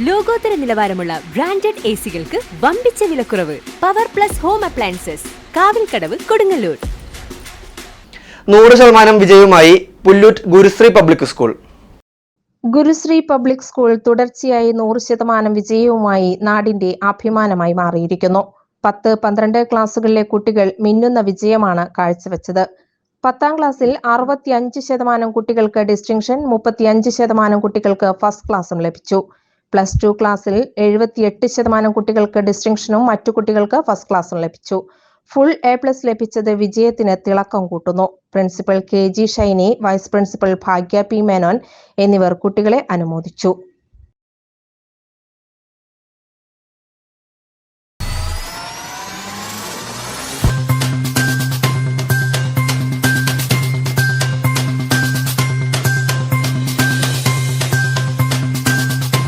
ലോകോത്തര നിലവാരമുള്ള branded A സികൾക്ക് വമ്പിച്ച വിലക്കുറവ്. Power plus home appliances Kavilkadavu Kodungallur. നൂറ് ശതമാനം വിജയവുമായി Pullut Gurusree public school. Gurusree public school തുടർച്ചയായി നൂറ് ശതമാനം വിജയവുമായി നാടിന്റെ അഭിമാനമായി മാറിയിരിക്കുന്നു. പത്ത് പന്ത്രണ്ട് ക്ലാസ്സുകളിലെ കുട്ടികൾ മിന്നുന്ന വിജയമാണ് കാഴ്ചവെച്ചത്. പത്താം ക്ലാസ്സിൽ അറുപത്തിയഞ്ച് ശതമാനം കുട്ടികൾക്ക് ഡിസ്റ്റിങ്ഷൻ മുപ്പത്തിയഞ്ച് ശതമാനം കുട്ടികൾക്ക് ഫസ്റ്റ് ക്ലാസ്സും ലഭിച്ചു. പ്ലസ് ടു ക്ലാസ്സിൽ എഴുപത്തിയെട്ട് ശതമാനം കുട്ടികൾക്ക് ഡിസ്റ്റിങ്ഷനും മറ്റു കുട്ടികൾക്ക് ഫസ്റ്റ് ക്ലാസ്സും ലഭിച്ചു. ഫുൾ എ പ്ലസ് ലഭിച്ചത് വിജയത്തിന് തിളക്കം കൂട്ടുന്നു. Principal K G Shiny vice principal Bhagya P Menon എന്നിവർ കുട്ടികളെ അനുമോദിച്ചു.